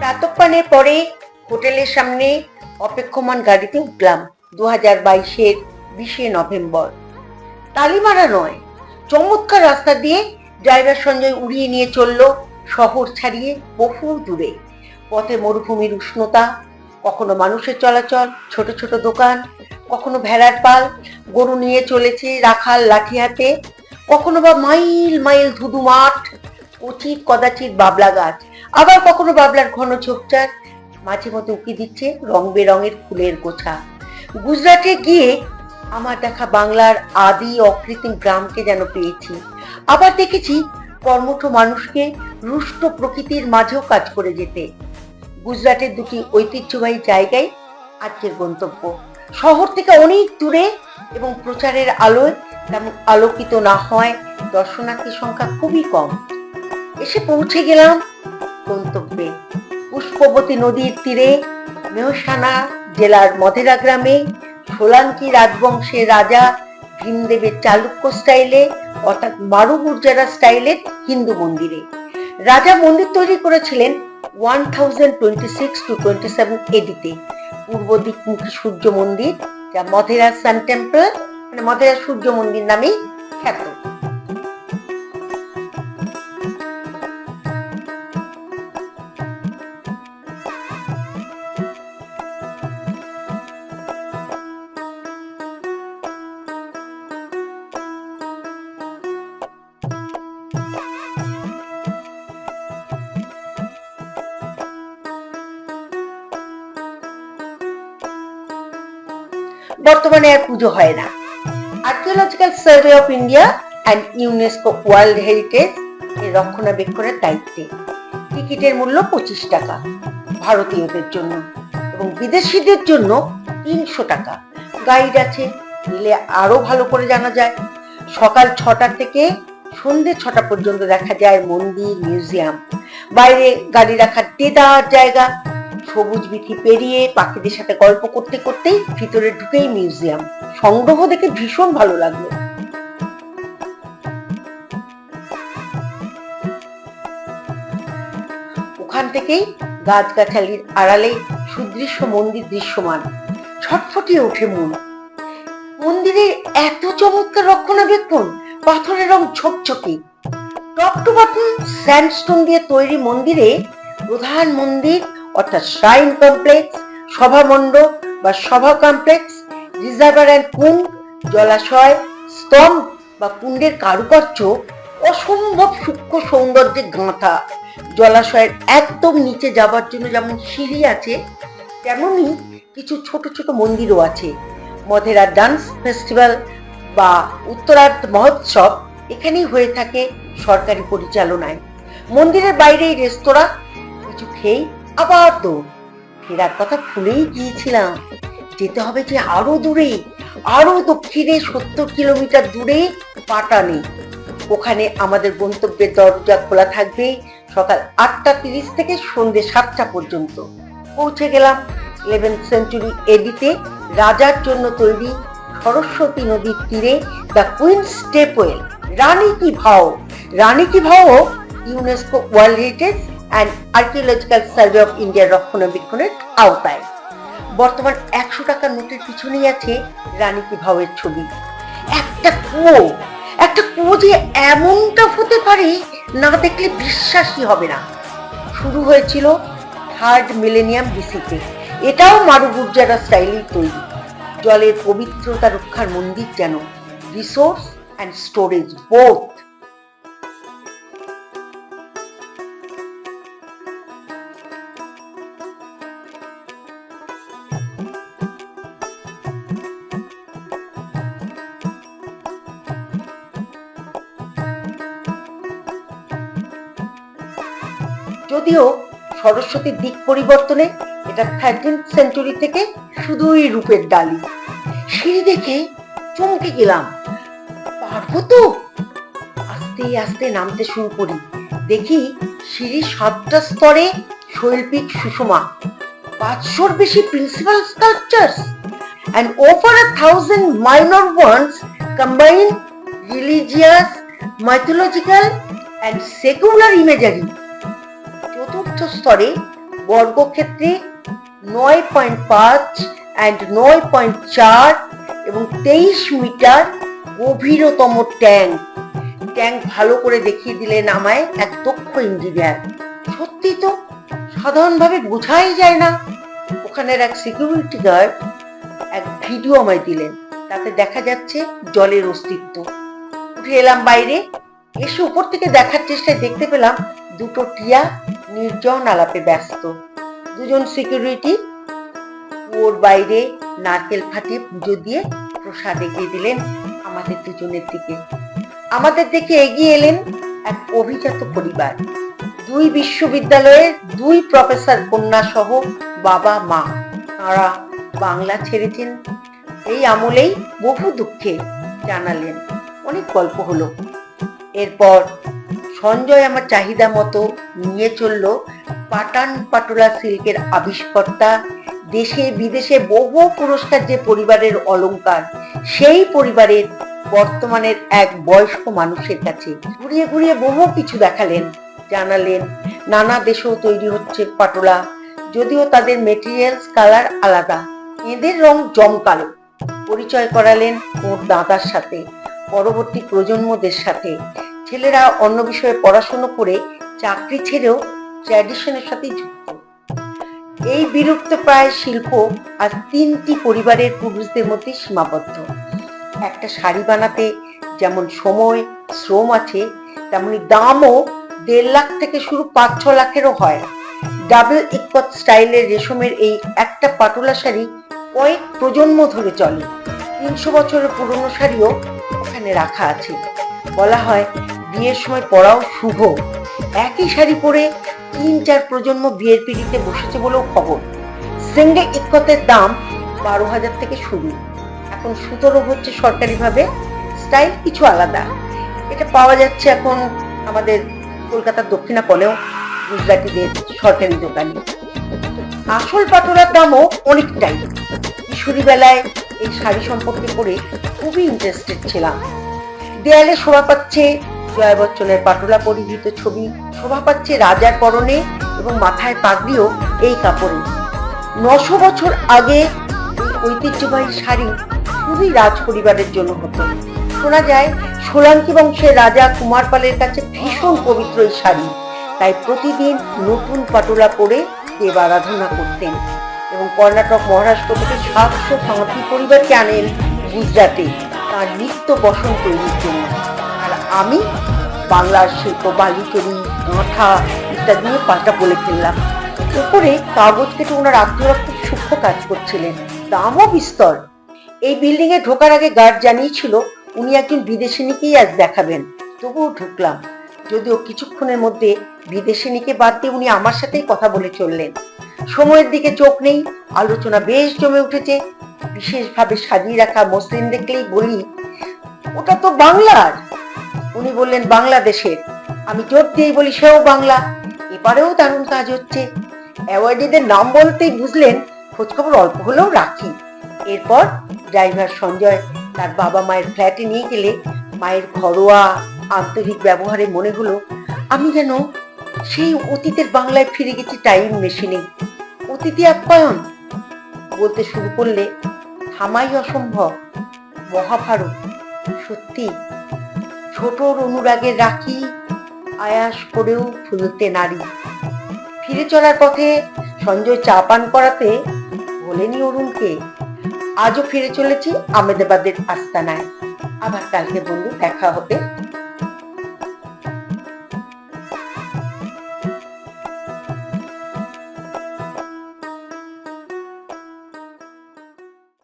প্রাতঃপানের পরে হোটেলের সামনে অপেক্ষমান গাড়িতে উঠলাম দু হাজার বাইশের বিশে নভেম্বর। তালিমারা নয়, চমৎকার রাস্তা দিয়ে ড্রাইভার সঞ্জয় উড়িয়ে নিয়ে চলল শহর ছাড়িয়ে বহু দূরে। পথে মরুভূমির উষ্ণতা, কখনো মানুষের চলাচল, ছোট ছোট দোকান, কখনো ভেড়ার পাল, গরু নিয়ে চলেছে রাখাল লাঠি হাতে কখনো বা মাইল মাইল ধুধু মাঠ, কচিত কদাচিৎ বাবলা গাছ। আবার কখনো বাবলার ঘন ঝোপঝাড় মাঝে মধ্যে উকি দিচ্ছে রং বেরঙের ফুলের গোছা। গুজরাটে গিয়ে আমার দেখা বাংলার আদি অকৃত্রিম গ্রামকে যেন পেয়েছি। আবার দেখেছি কর্মঠ মানুষকে রুষ্ট প্রকৃতির মাঝেও কাজ করে যেতে। গুজরাটের দুটি ঐতিহ্যবাহী জায়গায় আজকের গন্তব্য। শহর থেকে অনেক দূরে এবং প্রচারের আলোয় তেমন আলোকিত না হয় দর্শনার্থীর সংখ্যা খুবই কম। এসে পৌঁছে গেলাম গন্তব্যে। পুষ্পবতী নদীর তীরে মেহসানা জেলার মধেরা গ্রামে সোলাঙ্কি রাজবংশের রাজা ভীমদেবের চালুক্য স্টাইলে অর্থাৎ মারু গুর্জারা স্টাইলের হিন্দু মন্দিরে। রাজা মন্দির তৈরি করেছিলেন one thousand twenty six to twenty seven এডিতে। পূর্ব দিকমুখী সূর্য মন্দির, যা মধেরা সান টেম্পল মানে মধেরা সূর্য মন্দির নামেই খ্যাত। বর্তমানে আর পুজো হয় না। Archaeological survey of India and UNESCO world heritage এর রক্ষণাবেক্ষণের দায়িত্বে। টিকিটের মূল্য পঁচিশ টাকা, ভারতীয়দের জন্য এবং বিদেশিদের জন্য তিনশো টাকা। গাইড আছে, নিলে আরও ভালো করে জানা যায়। সকাল ছটা থেকে সন্ধে ছটা পর্যন্ত দেখা যায় মন্দির মিউজিয়াম বাইরে গাড়ি রাখার দেদার জায়গা সবুজ বিথি পেরিয়ে পাখিদের সাথে গল্প করতে করতেই ভিতরে ঢুকেই মিউজিয়াম। সংগ্রহ দেখে ভীষণ ভালো লাগল। ওখান থেকেই গাছগাছালির আড়ালে সুদৃশ্য মন্দির দৃশ্যমান। ছটফটিয়ে ওঠে মন। মন্দিরের এত চমৎকার রক্ষণাবেক্ষণ, পাথরের রং ঝকঝকে। টপ টু বটম স্যান্ডস্টোন দিয়ে তৈরি মন্দিরে প্রধান মন্দির অর্থাৎ শ্রাইন কমপ্লেক্স সভা মণ্ডপ বা সভা কমপ্লেক্স রিজার্ভার অ্যান্ড কুণ্ড জলাশয়, স্তম্ভ বা কুণ্ডের কারুকার্য, অসম্ভব সূক্ষ্ম সৌন্দর্যের গাঁথা। জলাশয়ের একদম নিচে যাবার জন্য যেমন সিঁড়ি আছে, তেমনই কিছু ছোট ছোট মন্দিরও আছে। মধেরা ডান্স ফেস্টিভ্যাল বা উত্তরার্ধ মহোৎসব এখানেই হয়ে থাকে সরকারি পরিচালনায়। মন্দিরের বাইরেই রেস্তোরাঁ কিছু খেয়েই আবার দৌড় ফেরার কথা ভুলেই গিয়েছিলাম। যেতে হবে যে আরও দূরে, আরও দক্ষিণে সত্তর কিলোমিটার দূরে পাটানে ওখানে আমাদের গন্তব্যের দরজা খোলা থাকবে সকাল আটটা তিরিশ থেকে সন্ধ্যে সাতটা পর্যন্ত। পৌঁছে গেলাম ইলেভেন সেঞ্চুরি এডিতে। রাজার জন্য তৈরি সরস্বতী নদীর তীরে দ্য কুইন স্টেপওয়েল। রানী কি ভাও? রানী কি ভাও? UNESCO world heritage and archaeological survey of ইন্ডিয়ার রক্ষণাবেক্ষণের আওতায়। বর্তমান একশো টাকার নোটের পিছনেই আছে রানী কি ভাওয়ের ছবি। একটা কুয়ো একটা কুয়ো যে এমনটা হতে পারে, না দেখলে বিশ্বাসই হবে না। শুরু হয়েছিল থার্ড মিলেনিয়াম বিসিতে। এটাও মারু গুর্জারা স্টাইলেই তৈরি। জলের পবিত্রতা রক্ষার মন্দির যেন। Resource and storage both. যদিও সরস্বতীর দিক পরিবর্তনে এটা থার্টিন সেঞ্চুরি থেকে শুধুই রূপের ডালি। সিঁড়ি দেখে চমকে গেলাম। পারব তো? আস্তে আস্তে নামতে শুরু করি। দেখি সিঁড়ির সাতটা স্তরে শৈল্পিক সুষমা পাঁচশোর বেশি principal sculptures and over a thousand minor ones combine religious, mythological and secular imagery. চতুর্থ স্তরে বর্গক্ষেত্রে নয় পয়েন্ট পাঁচ অ্যান্ড নয় পয়েন্ট চার এবং তেইশ মিটার গভীরতম ট্যাঙ্ক। ট্যাঙ্ক ভালো করে দেখিয়ে দিলেন আমায় এক দক্ষ ইঞ্জিনিয়ার সত্যি তো সাধারণভাবে বোঝাই যায় না। ওখানের এক সিকিউরিটি গার্ড এক ভিডিও আমায় দিলেন। তাতে দেখা যাচ্ছে জলের অস্তিত্ব। উঠে এলাম বাইরে। এসে উপর থেকে দেখার চেষ্টায় দেখতে পেলাম দুটো টিয়া নির্জন আলাপে ব্যস্ত। দুজন সিকিউরিটি ওর বাইরে নারকেল ফাটিয়ে পুজো দিয়ে প্রসাদ এগিয়ে দিলেন আমাদের দুজনের দিকে। আমাদের দিকে এগিয়ে এলেন এক অভিজাত পরিবার। দুই বিশ্ববিদ্যালয়ের দুই প্রফেসর কন্যা সহ বাবা, মা। তারা বাংলা ছেড়েছেন। এই আমলেই বহু দুঃখে জানালেন। অনেক গল্প হলো। এরপর সঞ্জয় আমার চাহিদা মতো নিয়ে চলল পাটান পাটোলা সিল্কের আবিষ্কর্তা। দেশে বিদেশে বহু পুরস্কার যে পরিবারের অলংকার সেই পরিবারের বর্তমানের এক বয়স্ক মানুষের কাছে। ঘুরিয়ে ঘুরিয়ে বহু কিছু দেখালেন, জানালেন, নানা দেশেও তৈরি হচ্ছে পাটোলা, যদিও তাদের মেটেরিয়ালস কালার আলাদা, এদের রং জমকালো। পরিচয় করালেন ওর দাদার সাথে, পরবর্তী প্রজন্মদের সাথে। ছেলেরা অন্য বিষয়ে পড়াশুনো করে চাকরি ছেড়েও ট্র্যাডিশনের সাথে যুক্ত। এই বিলুপ্ত প্রায় শিল্প আর তিনটি পরিবারের পুরুষদের মধ্যে সীমাবদ্ধ। একটা শাড়ি বানাতে যেমন সময়, শ্রম আছে, তেমনি দামও দেড় লাখ থেকে শুরু পাঁচ ছ লাখেরও হয়। ডাবল ইকত স্টাইলের রেশমের এই একটা পাটোলা শাড়ি কয়েক প্রজন্ম ধরে চলে। তিনশো বছরের পুরনো শাড়িও ওখানে রাখা আছে। বলা হয় বিয়ের সময় পড়াও শুভ। একই শাড়ি পরে তিন চার প্রজন্ম বিয়ের পিড়িতে বসেছে বলেও খবর। সিঙ্গে ইকতের দাম বারো হাজার থেকে শুরু। এখন সতেরো হচ্ছে সরকারিভাবে, স্টাইল কিছু আলাদা। এটা পাওয়া যাচ্ছে এখন আমাদের কলকাতার দক্ষিণা কলেও গুজরাটিদের সরকারি দোকানে। আসল পাটোলার দামও অনেকটাই। কিশোরী বেলায় এই শাড়ি সম্পর্কে পড়ে খুবই ইন্টারেস্টেড ছিলাম। দেয়ালে শোভা পাচ্ছে জয়া বচ্চনের পাটোলা পরিহিত ছবি শোভা পাচ্ছে রাজার পরনে এবং মাথায় পাগড়িও এই কাপড়ে। নশো বছর আগে ঐতিহ্যবাহী শাড়ি খুবই রাজ পরিবারের জন্য হতো। শোনা যায়, সোলাঙ্কি বংশের রাজা কুমারপালের কাছে ভীষণ পবিত্র এই শাড়ি। তাই প্রতিদিন নতুন পাটোলা পরে দেব আরাধনা করতেন। এবং কর্ণাটক মহারাষ্ট্র থেকে সাতশো সাঁতি পরিবারকে আনেন গুজরাটে। তার নিত্য বসন তৈরির জন্য। আমি বাংলার শিল্প বালিচুরি গাঁথা ইত্যাদি নিয়ে পাল্টা বলে ফেললাম। উপরে কাগজ কেটে ওনার আত্মীয়রা খুব সূক্ষ্ম কাজ করছিলেন। দামও বিস্তর। এই বিল্ডিং এ ঢোকার আগে গার্ড জানিয়েছিল, উনি একজন বিদেশিনীকেই আজ দেখাবেন। তবুও ঢুকলাম। যদিও কিছুক্ষণের মধ্যে বিদেশিনীকে বাদ দিয়ে উনি আমার সাথেই কথা বলে চললেন। সময়ের দিকে চোখ নেই, আলোচনা বেশ জমে উঠেছে। বিশেষভাবে সাজিয়ে রাখা মসলিন দেখলেই বলি, ওটা তো বাংলার! উনি বললেন বাংলাদেশের আমি জোর দিয়েই বলি, সেও বাংলা। এবারেও দারুণ কাজ হচ্ছে। অ্যাওয়ার্ডিদের নাম বলতেই বুঝলেন, খোঁজখবর অল্প হলেও রাখি। এরপর ড্রাইভার সঞ্জয় তার বাবা মায়ের ফ্ল্যাটে নিয়ে গেলে মায়ের ঘরোয়া আন্তরিক ব্যবহারে মনে হলো, আমি যেন সেই অতীতের বাংলায় ফিরে গেছি টাইম মেশিনে। অতিথি আপ্যায়ন। বলতে শুরু করলে, থামাই অসম্ভব, মহাভারত সত্যি ছোটর অনুরাগে রাখি, আয়াস করেও ফুলতে নারী। ফিরে চলার পথে সঞ্জয় চা পান করাতে বলেনি অরুণকে। আজও ফিরে চলেছি আমেদাবাদের আস্তানায়। আবার কালকে বন্ধু দেখা হবে